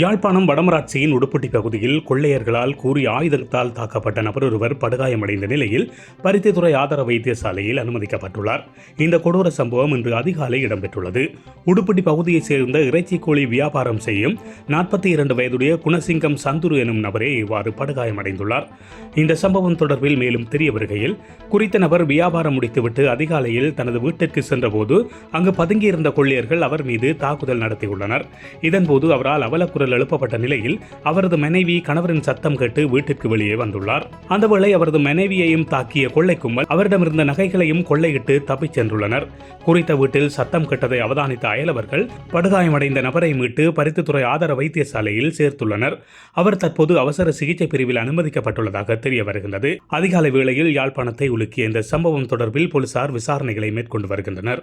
யாழ்ப்பாணம் வடமராட்சியின் உடுப்பட்டி பகுதியில் கொள்ளையர்களால் கூறிய ஆயுதத்தால் தாக்கப்பட்ட நபர் ஒருவர் படுகாயமடைந்த நிலையில் பருத்தித்துறை ஆதார வைத்தியசாலையில் அனுமதிக்கப்பட்டுள்ளார். இந்த கொடூர சம்பவம் இன்று அதிகாலை இடம்பெற்றுள்ளது. உடுப்பட்டி பகுதியைச் சேர்ந்த இறைச்சி கோழி வியாபாரம் செய்யும் நாற்பத்தி இரண்டு வயதுடைய குணசிங்கம் சந்துரு எனும் நபரே இவ்வாறு படுகாயமடைந்துள்ளார். இந்த சம்பவம் தொடர்பில் மேலும் தெரிய வருகையில் குறித்த நபர் வியாபாரம் முடித்துவிட்டு அதிகாலையில் தனது வீட்டிற்கு சென்றபோது அங்கு பதுங்கியிருந்த கொள்ளையர்கள் அவர் மீது தாக்குதல் நடத்தியுள்ளனர். இதன்போது அவரால் குரல் எழுப்பப்பட்ட நிலையில் அவரது மனைவி கணவரின் சத்தம் கேட்டு வீட்டிற்கு வெளியே வந்துள்ளார். அந்த வேளை அவரது மனைவியையும் தாக்கிய கொள்ளை கும்பல் அவரிடமிருந்த நகைகளையும் கொள்ளையிட்டு தப்பிச் சென்றுள்ளனர். குறித்த வீட்டில் சத்தம் கெட்டதை அவதானித்த அயலவர்கள் படுகாயமடைந்த நபரை மீட்டு பருத்தித்துறை ஆதார வைத்தியசாலையில் சேர்த்துள்ளனர். அவர் தற்போது அவசர சிகிச்சை பிரிவில் அனுமதிக்கப்பட்டுள்ளதாக தெரிய வருகின்றது. அதிகாலை வேளையில் யாழ்ப்பாணத்தை உலுக்கிய இந்த சம்பவம் தொடர்பில் போலீசார் விசாரணைகளை மேற்கொண்டு வருகின்றனர்.